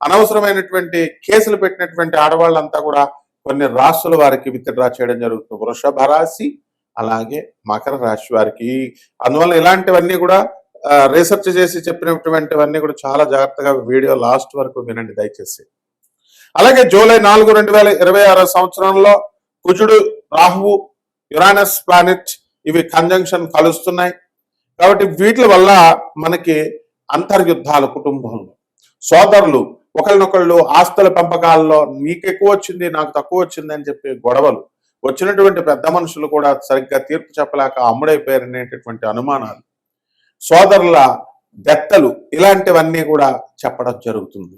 అనవసరమైనటువంటి కేసులు పెట్టినటువంటి ఆడవాళ్ళంతా కూడా కొన్ని రాశుల వారికి విత్డ్రా చేయడం జరుగుతుంది. వృషభ రాశి అలాగే మకర రాశి వారికి. అందువల్ల ఇలాంటివన్నీ కూడా రీసెర్చ్ చేసి చెప్పినటువంటివన్నీ కూడా చాలా జాగ్రత్తగా వీడియో లాస్ట్ వరకు వినండి దయచేసి. అలాగే జూలై నాలుగు రెండు వేల ఇరవై ఆరో సంవత్సరంలో కుజుడు రాహువు యురానస్ ప్లానెట్ ఇవి కంజంక్షన్ కలుస్తున్నాయి. కాబట్టి వీటి వల్ల మనకి అంతర్యుద్ధాలు కుటుంబంలో. సోదరులు ఒకరినొకళ్ళు ఆస్తుల పెంపకాల్లో నీకు ఎక్కువ వచ్చింది నాకు తక్కువ వచ్చింది అని చెప్పి గొడవలు వచ్చినటువంటి పెద్ద మనుషులు కూడా సరిగ్గా తీర్పు చెప్పలేక అమ్ముడైపోయారనేటటువంటి అనుమానాలు. సోదరుల దెత్తలు ఇలాంటివన్నీ కూడా చెప్పడం జరుగుతుంది.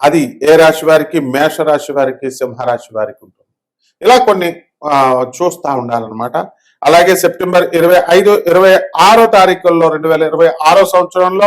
అది ఏ రాశి వారికి? మేష రాశి వారికి సింహరాశి వారికి ఉంటుంది. ఇలా కొన్ని చూస్తూ చూస్తా ఉండాలన్నమాట. అలాగే సెప్టెంబర్ ఇరవై ఐదు ఇరవై ఆరో తారీఖుల్లో రెండు వేల ఇరవై ఆరో సంవత్సరంలో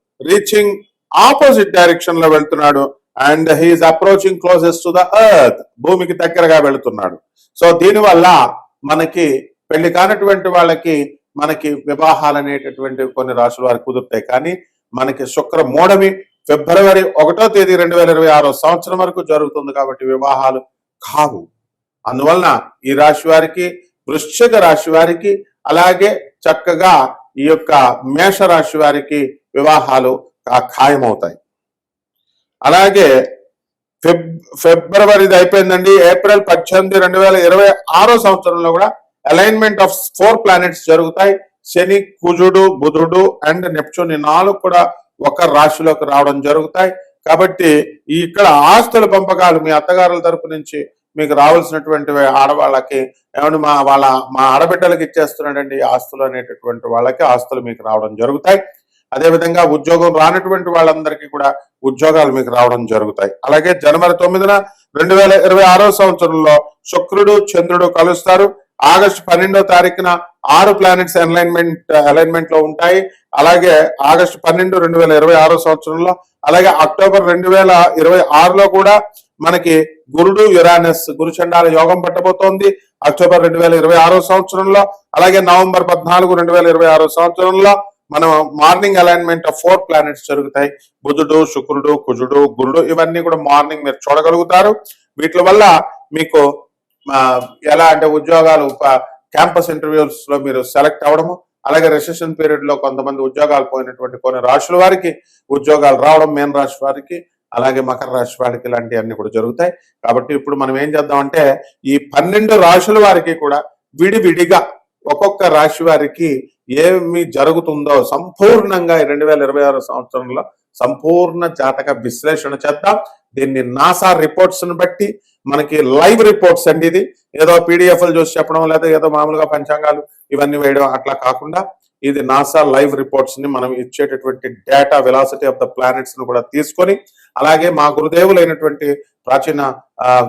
రీచింగ్ ఆపోజిట్ డైరెక్షన్లో వెళ్తున్నాడు. And he is approaching closest to the earth భూమికి దగ్గరగా వెళుతున్నాడు. సో దీనివల్ల మనకి పెళ్ళి కానటువంటి వాళ్ళకి మనకి వివాహాలు అనేటటువంటి కొన్ని రాశులు వారికి కుదురుతాయి. కానీ మనకి శుక్ర మూడమి ఫిబ్రవరి ఒకటో తేదీ రెండు వేల ఇరవై ఆరో సంవత్సరం వరకు జరుగుతుంది కాబట్టి వివాహాలు కావు. అందువలన ఈ రాశి వారికి వృశ్చిక రాశి వారికి అలాగే చక్కగా ఈ యొక్క మేష రాశి వారికి వివాహాలు ఖాయమవుతాయి. అలాగే ఫిబ్ ఫిబ్రవరిది అయిపోయిందండి. ఏప్రిల్ పద్దెనిమిది రెండు వేల ఇరవై ఆరో సంవత్సరంలో కూడా అలైన్మెంట్ ఆఫ్ ఫోర్ ప్లానెట్స్ జరుగుతాయి. శని కుజుడు బుధుడు అండ్ నెప్చూన్ నాలుగు కూడా ఒక రాశిలోకి రావడం జరుగుతాయి. కాబట్టి ఇక్కడ ఆస్తుల పంపకాలు మీ అత్తగారుల తరపు నుంచి మీకు రావాల్సినటువంటి ఆడవాళ్ళకి ఏమంటే మా వాళ్ళ మా ఆడబిడ్డలకి ఇచ్చేస్తున్నాడండి ఈ ఆస్తులు అనేటటువంటి వాళ్ళకి ఆస్తులు మీకు రావడం జరుగుతాయి. అదేవిధంగా ఉద్యోగం రానటువంటి వాళ్ళందరికీ కూడా ఉద్యోగాలు మీకు రావడం జరుగుతాయి. అలాగే జనవరి తొమ్మిదిన రెండు వేల ఇరవై ఆరో సంవత్సరంలో శుక్రుడు చంద్రుడు కలుస్తారు. ఆగస్టు పన్నెండో తారీఖున ఆరు ప్లానెట్స్ అలైన్మెంట్ అలైన్మెంట్లో ఉంటాయి. అలాగే ఆగస్టు పన్నెండు రెండు వేల ఇరవై ఆరో సంవత్సరంలో అలాగే అక్టోబర్ రెండు వేల ఇరవై ఆరులో కూడా మనకి గురుడు యురానస్ గురుచండాల యోగం పట్టబోతోంది. అక్టోబర్ రెండు వేల ఇరవై ఆరో సంవత్సరంలో అలాగే నవంబర్ పద్నాలుగు రెండు వేల ఇరవై ఆరో సంవత్సరంలో మనం morning alignment of four planets జరుగుతాయి. బుధుడు శుక్రుడు కుజుడు గురుడు ఇవన్నీ కూడా మార్నింగ్ మీరు చూడగలుగుతారు. వీటి వల్ల మీకు ఎలా అంటే ఉద్యోగాలు క్యాంపస్ ఇంటర్వ్యూస్లో మీరు సెలెక్ట్ అవ్వడము అలాగే రిసెషన్ పీరియడ్లో కొంతమంది ఉద్యోగాలు పోయినటువంటి కొన్ని రాశుల వారికి ఉద్యోగాలు రావడం మేన్ రాశి వారికి అలాగే మకర రాశి వారికి ఇలాంటివన్నీ కూడా జరుగుతాయి. కాబట్టి ఇప్పుడు మనం ఏం చేద్దామంటే ఈ పన్నెండు రాశుల వారికి కూడా విడివిడిగా ఒక్కొక్క రాశి వారికి ఏమి జరుగుతుందో సంపూర్ణంగా రెండు వేల ఇరవై ఆరు సంవత్సరంలో సంపూర్ణ జాతక విశ్లేషణ చేద్దాం. దీన్ని నాసా రిపోర్ట్స్ని బట్టి మనకి లైవ్ రిపోర్ట్స్ అండి ఇది. ఏదో పీడిఎఫ్లు చూసి చెప్పడం లేదా ఏదో మామూలుగా పంచాంగాలు ఇవన్నీ వేయడం అట్లా కాకుండా ఇది నాసా లైవ్ రిపోర్ట్స్ని మనం ఇచ్చేటటువంటి డేటా వెలాసిటీ ఆఫ్ ద ప్లానెట్స్ను కూడా తీసుకొని అలాగే మా గురుదేవులైనటువంటి ప్రాచీన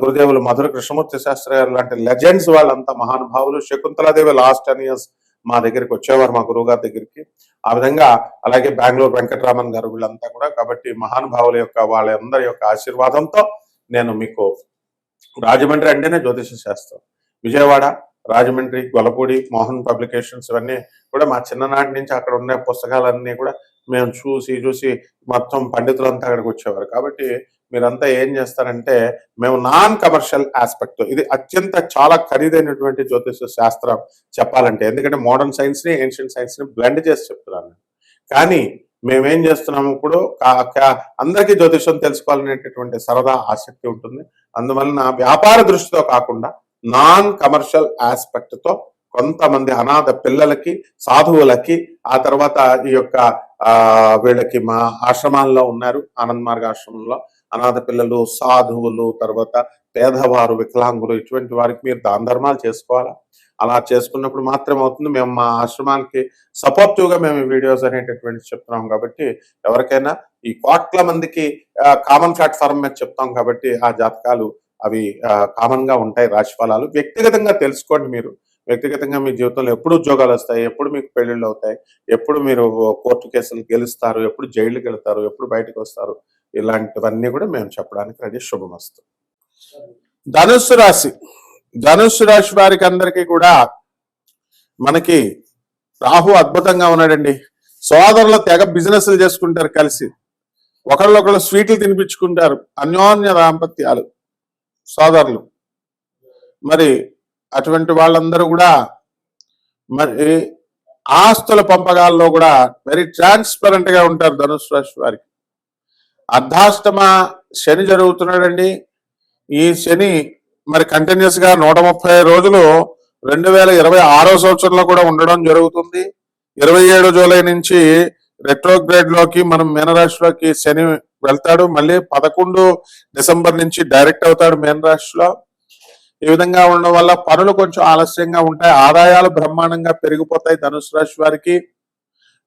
గురుదేవులు మధుర కృష్ణమూర్తి శాస్త్రి గారు లాంటి లెజెండ్స్ వాళ్ళంతా మహానుభావులు శకుంతలాదేవి లాస్ట్ టెన్ ఇయర్స్ మా దగ్గరికి వచ్చేవారు మా గురువు గారి దగ్గరికి. ఆ విధంగా అలాగే బెంగళూరు వెంకటరామన్ గారు వీళ్ళంతా కూడా కాబట్టి మహానుభావుల యొక్క వాళ్ళందరి యొక్క ఆశీర్వాదంతో నేను మీకు రాజమండ్రి అంటేనే జ్యోతిష శాస్త్రం. విజయవాడ రాజమండ్రి గొలపూడి మోహన్ పబ్లికేషన్స్ ఇవన్నీ కూడా మా చిన్ననాటి నుంచి అక్కడ ఉన్న పుస్తకాలన్నీ కూడా మేము చూసి చూసి మొత్తం పండితులంతా అక్కడికి వచ్చేవారు. కాబట్టి మీరంతా ఏం చేస్తారంటే మేము నాన్ కమర్షియల్ ఆస్పెక్ట్ ఇది అత్యంత చాలా ఖరీదైనటువంటి జ్యోతిష శాస్త్రం చెప్పాలంటే. ఎందుకంటే మోడర్న్ సైన్స్ని ఏన్షియంట్ సైన్స్ని బ్లెండ్ చేసి చెప్తున్నాను కానీ మేమేం చేస్తున్నాము ఇప్పుడు? కా- అందరికీ జ్యోతిషం తెలుసుకోవాలనేటటువంటి సరదా ఆసక్తి ఉంటుంది. అందువలన వ్యాపార దృష్టితో కాకుండా నాన్ కమర్షియల్ ఆస్పెక్ట్తో కొంతమంది అనాథ పిల్లలకి సాధువులకి ఆ తర్వాత ఈ యొక్క వీళ్ళకి మా ఆశ్రమాల్లో ఉన్నారు ఆనంద్ మార్గ ఆశ్రమంలో. అనాథ పిల్లలు సాధువులు తర్వాత పేదవారు వికలాంగులు ఇటువంటి వారికి మీరు దాన ధర్మాలు చేసుకోవాలా? అలా చేసుకున్నప్పుడు మాత్రం అవుతుంది మేము మా ఆశ్రమానికి సపోర్టివ్గా మేము ఈ వీడియోస్ అనేటటువంటి చెప్తున్నాం కాబట్టి ఎవరికైనా ఈ కోట్ల మందికి కామన్ ప్లాట్ఫామ్ మీద చెప్తాం కాబట్టి ఆ జాతకాలు అవి కామన్గా ఉంటాయి. రాశిఫలాలు వ్యక్తిగతంగా తెలుసుకోండి మీరు. వ్యక్తిగతంగా మీ జీవితంలో ఎప్పుడు ఉద్యోగాలు వస్తాయి ఎప్పుడు మీకు పెళ్ళిళ్ళు అవుతాయి ఎప్పుడు మీరు కోర్టు కేసులు గెలుస్తారు ఎప్పుడు జైలుకి వెళ్తారు ఎప్పుడు బయటకు వస్తారు. ఇలాంటివన్నీ కూడా మేము చెప్పడానికి రెడీ. శుభమస్తు. ధనుస్సు రాశి. ధనుస్సు రాశి వారికి అందరికీ కూడా మనకి రాహు అద్భుతంగా ఉన్నాడండి. సోదరుల తెగ బిజినెస్లు చేసుకుంటారు కలిసి. ఒకళ్ళొకళ్ళు స్వీట్లు తినిపించుకుంటారు. అన్యోన్య దాంపత్యాలు. సోదరులు. మరి అటువంటి వాళ్ళందరూ కూడా మరి ఆస్తుల పంపకాల్లో కూడా వెరీ ట్రాన్స్పరెంట్గా ఉంటారు ధనుసు రాశి వారికి. అర్ధాష్టమ శని జరుగుతున్నాడండి. ఈ శని మరి కంటిన్యూస్గా నూట ముప్పై రోజులు రెండు వేల ఇరవై ఆరో సంవత్సరంలో కూడా ఉండడం జరుగుతుంది. ఇరవై ఏడు జూలై నుంచి రెట్రోగ్రేడ్లోకి మనం మీనరాశిలోకి శని వెళ్తాడు. మళ్ళీ పదకొండు డిసెంబర్ నుంచి డైరెక్ట్ అవుతాడు మీనరాశిలో. ఈ విధంగా ఉండడం వల్ల పనులు కొంచెం ఆలస్యంగా ఉంటాయి. ఆదాయాలు బ్రహ్మాండంగా పెరిగిపోతాయి ధనుసు రాశి వారికి.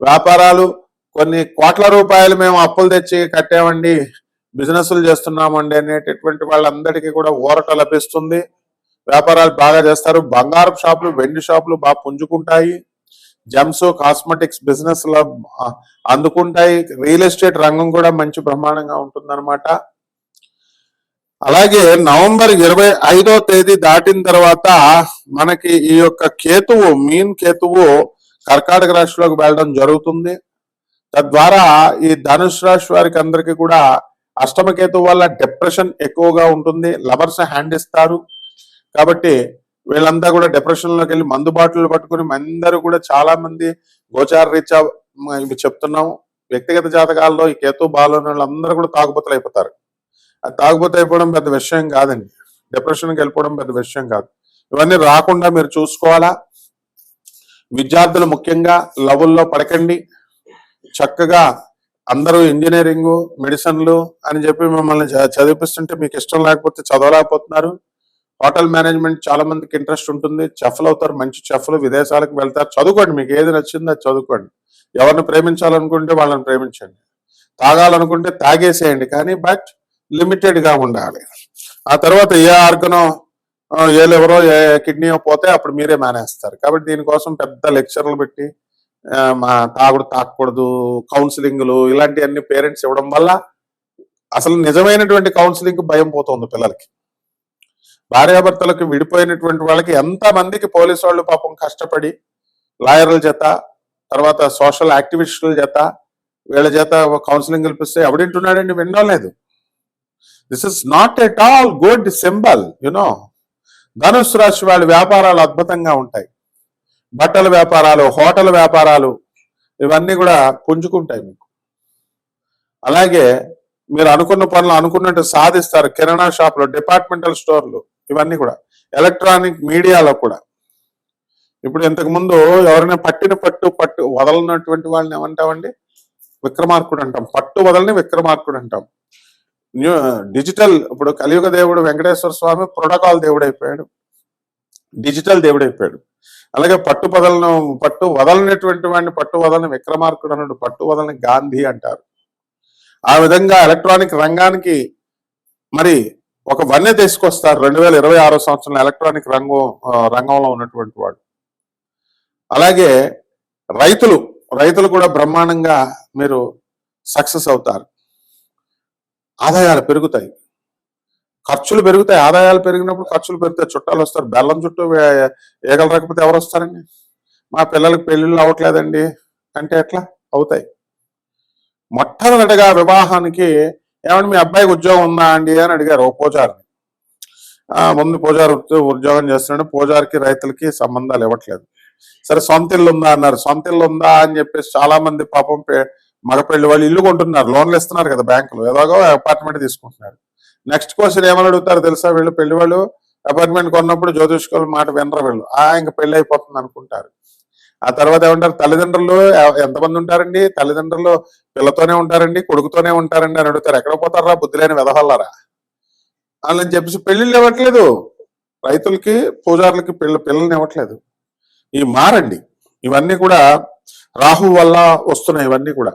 వ్యాపారాలు కొన్ని కోట్ల రూపాయలు మేము అప్పులు తెచ్చి కట్టామండి బిజినెస్లు చేస్తున్నామండి అనేటటువంటి వాళ్ళందరికీ కూడా ఊరట లభిస్తుంది. వ్యాపారాలు బాగా చేస్తారు. బంగారం షాపులు వెండి షాపులు బాగా పుంజుకుంటాయి. జెమ్స్ కాస్మెటిక్స్ బిజినెస్లో అందుకుంటాయి. రియల్ ఎస్టేట్ రంగం కూడా మంచి బ్రహ్మాండంగా ఉంటుందన్నమాట. అలాగే నవంబర్ ఇరవై ఐదో తేదీ దాటిన తర్వాత మనకి ఈ యొక్క కేతువు మీన్ కేతువు కర్కాటక రాశిలోకి వెళ్ళడం జరుగుతుంది. తద్వారా ఈ ధనుసు రాశి వారికి అందరికీ కూడా అష్టమకేతు వల్ల డిప్రెషన్ ఎక్కువగా ఉంటుంది లవర్స్ హ్యాండ్ ఇస్తారు. కాబట్టి వీళ్ళంతా కూడా డిప్రెషన్లోకి వెళ్ళి మందు బాటిల్ పట్టుకుని అందరూ కూడా చాలా మంది గోచార రీత్యా మ- చెప్తున్నాము. వ్యక్తిగత జాతకాల్లో ఈ కేతు బాలోని వాళ్ళందరూ కూడా తాగుబోతులు అయిపోతారు. అది తాగుబోతు అయిపోవడం పెద్ద విషయం కాదండి. డిప్రెషన్కి వెళ్ళిపోవడం పెద్ద విషయం కాదు. ఇవన్నీ రాకుండా మీరు చూసుకోవాలా? విద్యార్థులు ముఖ్యంగా లవుల్లో పడకండి. చక్కగా అందరూ ఇంజనీరింగ్ మెడిసిన్లు అని చెప్పి మిమ్మల్ని చ- చదివిపిస్తుంటే మీకు ఇష్టం లేకపోతే చదవలేకపోతున్నారు. హోటల్ మేనేజ్మెంట్ చాలా మందికి ఇంట్రెస్ట్ ఉంటుంది. చెఫ్లు అవుతారు మంచి చెఫ్లు విదేశాలకు వెళ్తారు. చదువుకోండి మీకు ఏది నచ్చిందో అది చదువుకోండి. ఎవరిని ప్రేమించాలనుకుంటే వాళ్ళని ప్రేమించండి. తాగాలనుకుంటే తాగేసేయండి కానీ బట్ లిమిటెడ్గా ఉండాలి. ఆ తర్వాత ఏ ఆర్గనో ఏ లివరో ఏ కిడ్నీయో పోతే అప్పుడు మీరే మేనేస్తారు. కాబట్టి దీనికోసం పెద్ద లెక్చర్లు పెట్టి తాగుడు తాకూడదు కౌన్సిలింగ్లు ఇలాంటివన్నీ పేరెంట్స్ ఇవ్వడం వల్ల అసలు నిజమైనటువంటి కౌన్సిలింగ్ భయం పోతుంది పిల్లలకి. భార్యాభర్తలకు విడిపోయినటువంటి వాళ్ళకి ఎంత మందికి పోలీసు వాళ్ళు పాపం కష్టపడి లాయర్ల చేత తర్వాత సోషల్ యాక్టివిస్టుల చేత వీళ్ళ చేత కౌన్సిలింగ్ కల్పిస్తే ఎవడింటున్నాడండి వినడం లేదు. This is not at all good symbol you know ధనుసు రాశి వాళ్ళ వ్యాపారాలు అద్భుతంగా ఉంటాయి. బట్టల వ్యాపారాలు హోటల్ వ్యాపారాలు ఇవన్నీ కూడా పుంజుకుంటాయి మీకు. అలాగే మీరు అనుకున్న పనులు అనుకున్నట్టు సాధిస్తారు. కిరాణా షాపులు డిపార్ట్మెంటల్ స్టోర్లు ఇవన్నీ కూడా. ఎలక్ట్రానిక్ మీడియాలో కూడా. ఇప్పుడు ఇంతకు ముందు ఎవరైనా పట్టిన పట్టు పట్టు వదలనటువంటి వాళ్ళని ఏమంటామండి? విక్రమార్కుడు అంటాం. పట్టు వదలని విక్రమార్కుడు అంటాం. న్యూ డిజిటల్ ఇప్పుడు కలియుగ దేవుడు వెంకటేశ్వర స్వామి ప్రోటోకాల్ దేవుడు అయిపోయాడు. డిజిటల్ దేవుడు అయిపోయాడు. అలాగే పట్టు వదలను పట్టు వదలనటువంటి వాడిని పట్టు వదలని విక్రమార్కుడు అన్నాడు. పట్టు వదలని గాంధీ అంటారు. ఆ విధంగా ఎలక్ట్రానిక్ రంగానికి మరి ఒక వన్నె తీసుకొస్తారు. రెండు వేల ఇరవై ఆరో సంవత్సరంలో ఎలక్ట్రానిక్ రంగం రంగంలో ఉన్నటువంటి వాడు. అలాగే రైతులు రైతులు కూడా బ్రహ్మాండంగా మీరు సక్సెస్ అవుతారు. ఆదాయాలు పెరుగుతాయి. ఖర్చులు పెరుగుతాయి ఆదాయాలు పెరిగినప్పుడు ఖర్చులు పెరుగుతాయి చుట్టాలు వస్తారు బెల్లం చుట్టూ ఏగలు రాకపోతే ఎవరు వస్తారండి? మా పిల్లలకి పెళ్ళిళ్ళు అవ్వట్లేదండి అంటే ఎట్లా? అవుతాయి. మొట్టమొదటిగా వివాహానికి ఏమంటే మీ అబ్బాయికి ఉద్యోగం ఉందా అండి అని అడిగారు పూజారిని. ముందు పూజారి ఉద్యోగం చేస్తున్నాడు పూజారికి రైతులకి సంబంధాలు ఇవ్వట్లేదు. సరే సొంత ఇల్లు ఉందా అన్నారు. సొంత ఇల్లు ఉందా అని చెప్పేసి చాలా మంది పాపం పే- మగ పెళ్ళి వాళ్ళు ఇల్లు కొంటున్నారు లోన్లు ఇస్తున్నారు కదా బ్యాంకులు ఏదోగో అపార్ట్మెంట్ తీసుకుంటున్నారు. నెక్స్ట్ క్వశ్చన్ ఏమని అడుగుతారు తెలుసా వీళ్ళు? పెళ్ళి వాళ్ళు అపార్ట్మెంట్ కొన్నప్పుడు జ్యోతిష్కుల మాట వినరు వీళ్ళు. ఆ ఇంకా పెళ్ళి అయిపోతుంది అనుకుంటారు. ఆ తర్వాత ఏమంటారు? తల్లిదండ్రులు ఎంతమంది ఉంటారండి? తల్లిదండ్రులు పిల్లతోనే ఉంటారండి కొడుకుతోనే ఉంటారండి అని అడుగుతారు. ఎక్కడ పోతారా బుద్ధి లేని వెదవల్లారా? వాళ్ళని చెప్పేసి పెళ్ళిళ్ళు ఇవ్వట్లేదు. రైతులకి పూజారులకి పిల్ల పిల్లల్ని ఇవ్వట్లేదు. ఇవి మారండి. ఇవన్నీ కూడా రాహు వల్ల వస్తున్నాయి ఇవన్నీ కూడా.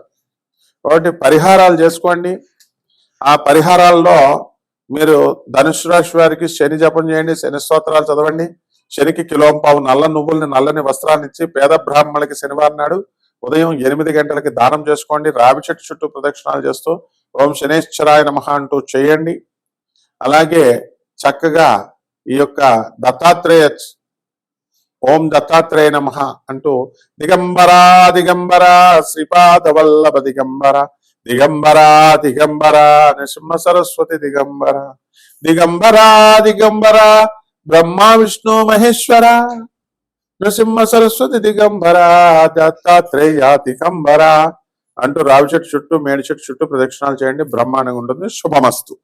కాబట్టి పరిహారాలు చేసుకోండి. ఆ పరిహారాల్లో మీరు ధనుసు రాశి వారికి శని జపం చేయండి శని స్తోత్రాలు చదవండి. శనికి కిలోం పావు నల్ల నువ్వుల్ని నల్లని వస్త్రాన్ని ఇచ్చి పేద బ్రాహ్మణులకి శనివారం నాడు ఉదయం ఎనిమిది గంటలకి దానం చేసుకోండి. రావి చెట్టు చుట్టూ ప్రదక్షిణాలు చేస్తూ ఓం శనేశ్వరాయ నమః అంటూ చేయండి. అలాగే చక్కగా ఈ యొక్క దత్తాత్రేయ ఓం దత్తాత్రేయ నమ అంటూ దిగంబరా దిగంబరా శ్రీపాద వల్లభ దిగంబర. దిగంబరా దిగంబరా నృసింహ సరస్వతి దిగంబర దిగంబరా దిగంబర బ్రహ్మ విష్ణు మహేశ్వర నృసింహ సరస్వతి దిగంబర దత్తాత్రేయ దిగంబర అంటూ రావి చెట్టు చుట్టూ మేడి చెట్టు చుట్టూ ప్రదక్షిణాలు చేయండి బ్రహ్మాండంగా ఉంటుంది. శుభమస్తు.